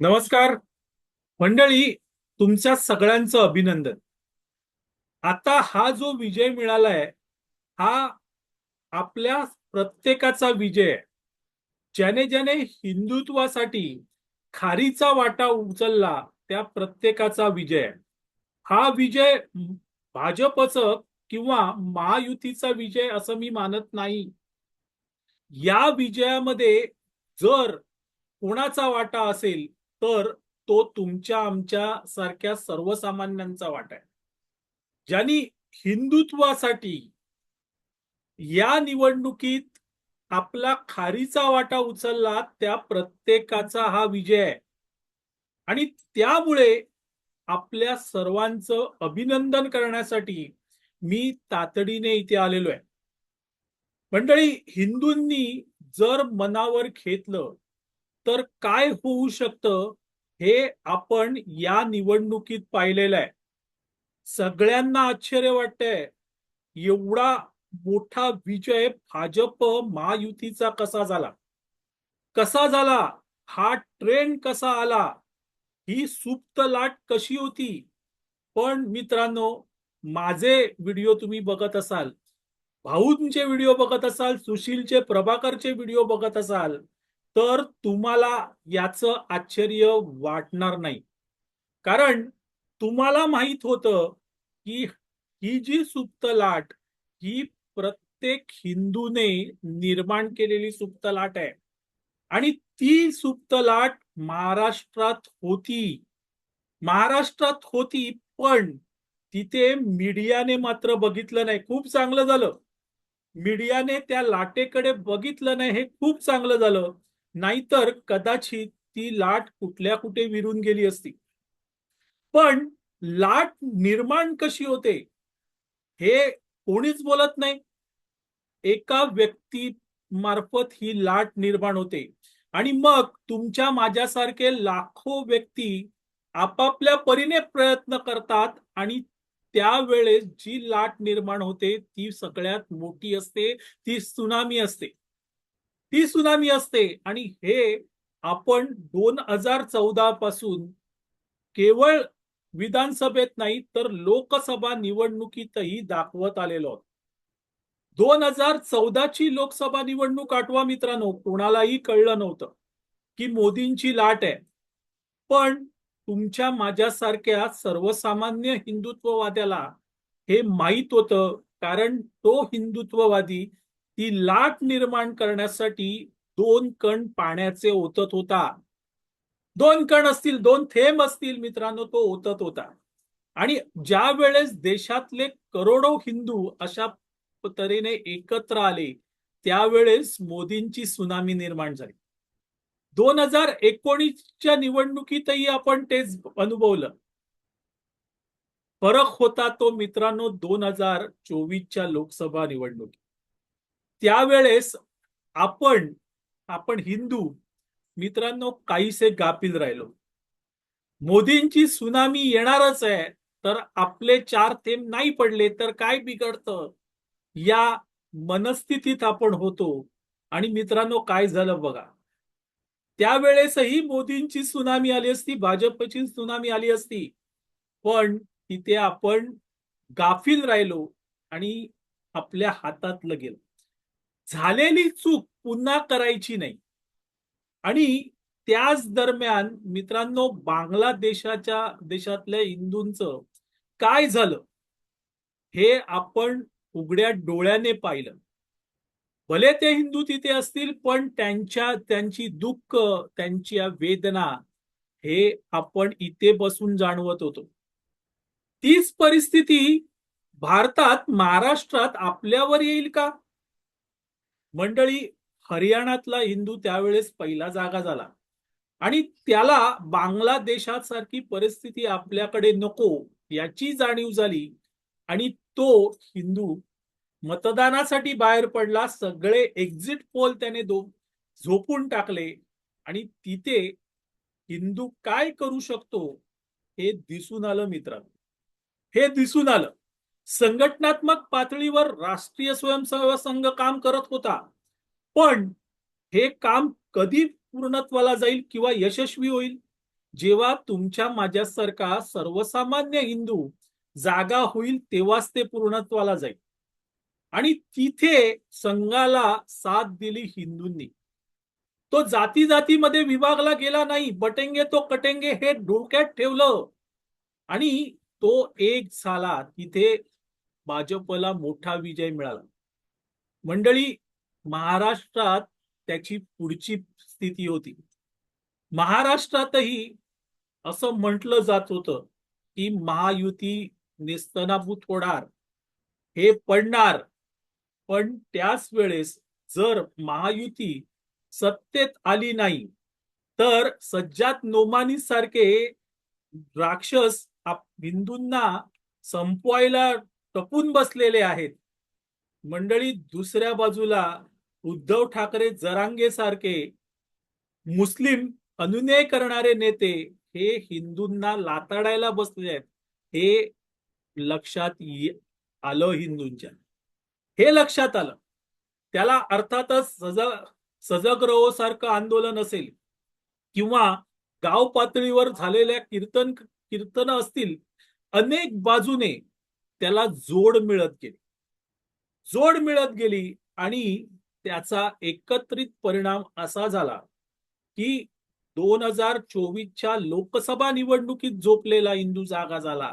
नमस्कार. मंडळी तुमच्या सगळ्यांचं अभिनंदन. आता हा जो विजय मिळालाय हा आपल्या प्रत्येकाचा विजय. आहे ज्याने ज्याने हिंदुत्वासाठी खारीचा वाटा उचलला त्या प्रत्येकाचा विजय. हा विजय भाजपचं किंवा महायुतीचा विजय असं मी मानत नाही. या विजयामध्ये जर कोणाचा वाटा असेल तर तो तुमच्या आमच्या सारख्या सर्वसामान्यांचा वाटा आहे. ज्यांनी हिंदुत्वासाठी या निवडणुकीत आपला खारीचा वाटा उचलला त्या प्रत्येकाचा हा विजय आहे. आणि त्यामुळे आपल्या सर्वांचं अभिनंदन करण्यासाठी मी तातडीने इथे आलेलो आहे. मंडळी हिंदूंनी जर मनावर घेतलं तर काय होऊ शकतं हे आपण या निवडणुकीत पाहिलेलं आहे. सगळ्यांना आश्चर्य वाटतंय. एवढा मोठा विजय भाजप महायुतीचा कसा झाला? कसा झाला? हा ट्रेंड कसा आला? ही सुप्त लाट कशी होती? पण मित्रांनो माझे व्हिडिओ तुम्ही बघत असाल भाऊंचे व्हिडिओ बघत असाल सुशीलचे प्रभाकरचे व्हिडिओ बघत असाल तर तुम्हाला याचं आश्चर्य वाटणार नाही. कारण तुम्हाला माहीत होतं की ही जी सुप्त लाट ही प्रत्येक हिंदूने निर्माण केलेली सुप्त लाट आहे. आणि ती सुप्त लाट महाराष्ट्रात होती. महाराष्ट्रात होती पण तिथे मीडियाने मात्र बघितलं नाही. खूप चांगलं झालं. मीडियाने त्या लाटेकडे बघितलं नाही हे खूप चांगलं झालं. नाहीतर कदाचित ती लाट कुठल्या कुठे विरून गेली असती. पण लाट निर्माण कशी होते हे कोणीच बोलत नाही. एका व्यक्ती मार्फत ही लाट निर्माण होते. आणि मग तुमच्या माझ्यासारखे लाखो व्यक्ती आपापल्या परीने प्रयत्न करतात आणि त्यावेळेस जी लाट निर्माण होते ती सगळ्यात मोठी असते ती सुनामी असते. ती सुनामी असते. आणि हे आपण दोन हजार चौदा पासून केवळ विधानसभेत नाही तर लोकसभा निवडणुकीतही दाखवत आलेलो आहोत. दोन हजार चौदाची लोकसभा निवडणूक आठवा मित्रांनो कोणालाही कळलं नव्हतं की मोदींची लाट आहे. पण तुमच्या माझ्यासारख्या सर्वसामान्य हिंदुत्ववाद्याला हे माहीत होतं कारण तो हिंदुत्ववादी ती लाट निर्माण करण्यासाठी दोन कण पाण्याचे ओतत होता. दोन कण असतील दोन थेंब असतील मित्रांनो तो ओतत होता. आणि ज्या वेळेस देशातले करोडो हिंदू अशा तऱ्हेने एकत्र आले त्यावेळेस मोदींची सुनामी निर्माण झाली. दोन हजार एकोणीसच्या निवडणुकीतही आपण तेच अनुभवलं. फरक होता तो मित्रांनो दोन हजार चोवीसच्या लोकसभा निवडणुकीत. त्यावेळेस आपण आपण हिंदू मित्रांनो काहीसे गापील राहिलो. मोदींची सुनामी येणारच आहे तर आपले चार थेंब नाही पडले तर काय बिघडतं? या मनस्थितीत आपण होतो. आणि मित्रांनो काय झालं बघा. त्यावेळेसही मोदींची सुनामी आली असती भाजपची सुनामी आली असती. पण तिथे आपण गाफील राहिलो आणि आपल्या हातातलं गेलं. झालेली चूक पुन्हा करायची नाही. आणि त्याच दरम्यान मित्रांनो बांगलादेशाच्या देशातल्या हिंदूंचं काय झालं? हे आपण उघड्या डोळ्याने पाहिलं. भले ते हिंदू तिथे असतील पण त्यांच्या त्यांची दुःख त्यांच्या वेदना हे आपण इथे बसून जाणवत होतो. तीच परिस्थिती भारतात महाराष्ट्रात आपल्यावर येईल का? मंडळी हरियाणातला हिंदू त्यावेळेस पहिला जागा झाला. आणि त्याला बांगलादेशासारखी परिस्थिती आपल्याकडे नको याची जाणीव झाली आणि तो हिंदू मतदानासाठी बाहेर पडला. सगळे एक्झिट पोल त्याने दो झोपून टाकले आणि तिथे हिंदू काय करू शकतो हे दिसून आलं मित्रांनो. हे दिसून आलं. संघटनात्मक पातळीवर राष्ट्रीय स्वयंसेवक संघ काम करत होता. पण हे काम कधी पूर्णत्वाला जाईल किंवा यशस्वी होईल? जेव्हा तुमच्या माझ्यासारखा सर्वसामान्य हिंदू जागा होईल तेव्हाच ते पूर्णत्वाला जाईल. आणि तिथे संघाला साथ दिली हिंदूंनी. तो जाती जातीमध्ये विभागला गेला नाही. बटेंगे तो कटेंगे हे डोक्यात ठेवलं. आणि तो एक झाला. तिथे भाजपला मोठा विजय मिळाला. मंडळी महाराष्ट्रात त्याची पुढची स्थिती होती. महाराष्ट्रातही असं म्हटलं जात होतं की महायुती नेस्तनाभूत होणार हे पडणार. पण त्याच वेळेस जर महायुती सत्तेत आली नाही तर सज्जात नोमानी सारखे राक्षस हिंदूंना संपवायला टपून बसलेले आहेत. मंडळी दुसऱ्या बाजूला उद्धव ठाकरे जरांगे सारखे मुस्लिम अनुनय करणारे नेते हे हिंदूंना लाताडायला बसले आहेत. हे लक्षात आलं हिंदूंच्या. हे लक्षात आलं. त्याला अर्थातच सज सजग रहो सारखं आंदोलन असेल किंवा गाव पातळीवर झालेल्या कीर्तन कीर्तन असतील अनेक बाजूने त्याला जोड मिळत गेली. जोड मिळत गेली आणि त्याचा एकत्रित परिणाम असा झाला की दोन हजार चोवीसच्या लोकसभा निवडणुकीत झोपलेला हिंदू जागा झाला.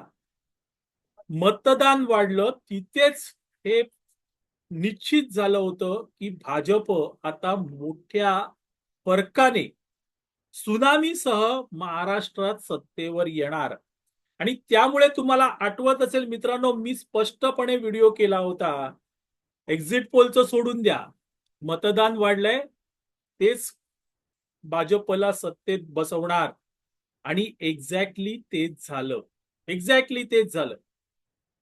मतदान वाढलं तिथेच हे निश्चित झालं होतं की भाजप आता मोठ्या फरकाने सुनामीसह महाराष्ट्रात सत्तेवर येणार. आणि त्यामुळे तुम्हाला आठवत असेल मित्रांनो मी स्पष्टपणे व्हिडिओ केला होता. एक्झिट पोलचं सोडून द्या. मतदान वाढलंय. तेच भाजपला सत्तेत बसवणार. आणि एक्झॅक्टली तेच झालं. एक्झॅक्टली तेच झालं.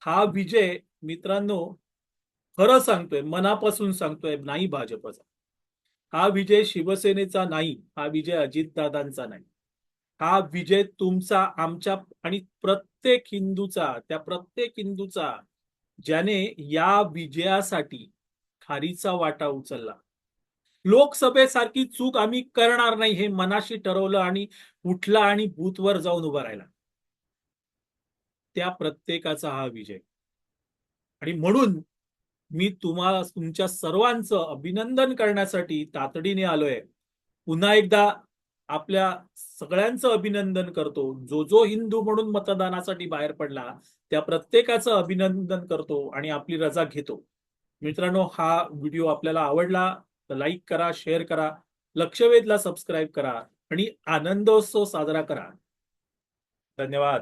हा विजय मित्रांनो खरं सांगतोय मनापासून सांगतोय नाही भाजपचा. हा विजय शिवसेनेचा नाही हा विजय अजितदादांचा नाही. हा विजय तुमचा आमच्या आणि प्रत्येक हिंदूचा त्या प्रत्येक हिंदूचा ज्याने या विजयासाठी खारीचा वाटा उचलला. लोकसभेसारखी चूक आम्ही करणार नाही हे मनाशी ठरवलं आणि उठला आणि बूथवर जाऊन उभा राहिला. त्या प्रत्येकाचा हा विजय. आणि म्हणून मी तुम्हाला तुमच्या सर्वांचं अभिनंदन करण्यासाठी तातडीने आलोय. पुन्हा एकदा आपल्या सगळ्यांचं अभिनंदन करतो. जो जो हिंदू म्हणून मतदानासाठी बाहेर पडला त्या प्रत्येकाचं अभिनंदन करतो आणि आपली रजा घेतो. मित्रांनो हा व्हिडिओ आपल्याला आवडला तर लाईक करा शेअर करा लक्षवेधला सबस्क्राईब करा आणि आनंदोत्सव साजरा करा. धन्यवाद.